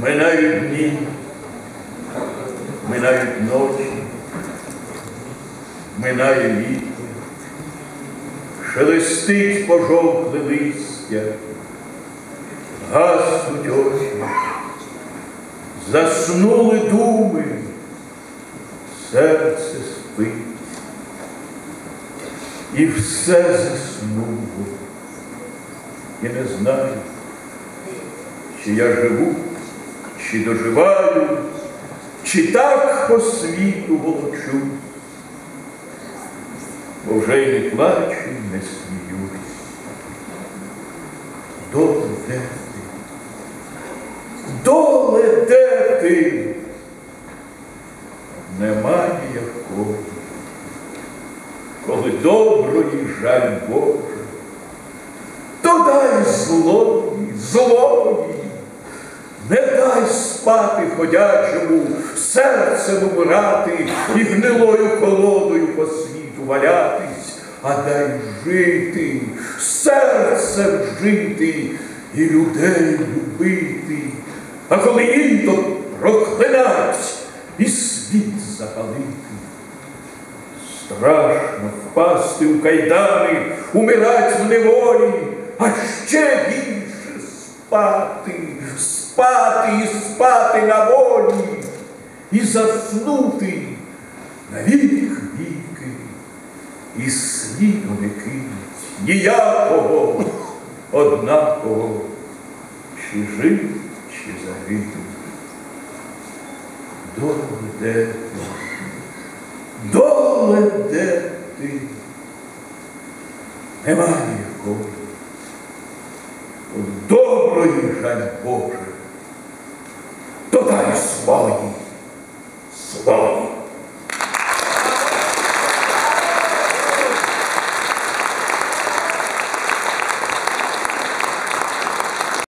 Минають дні, минають ночі, минає літо, шелестить пожовкле листя, гаснуть очі, заснули думи, серце спить, і все заснуло, і не знаю, чи я живу, чи доживаю, чи так по світу волочу, бо вже й не плачу, не сміюсь. Доле де ти? Доле де ти? Немає якої, коли доброї жаль Боже, то дай злої, злої, не спати ходячому, серцем умирати і гнилою колодою по світу валятись, а дай жити, серцем жити і людей любити. А коли індо проклинать і світ запалити. Страшно впасти у кайдани, умирать в неволі, а ще спати, спати і спати на волі, і заснути на вік віки, і сліду не кинуть ніякого, однаково, чи жив, чи загинув. Доле де ти? Немає якої доброї жаль то дай славі.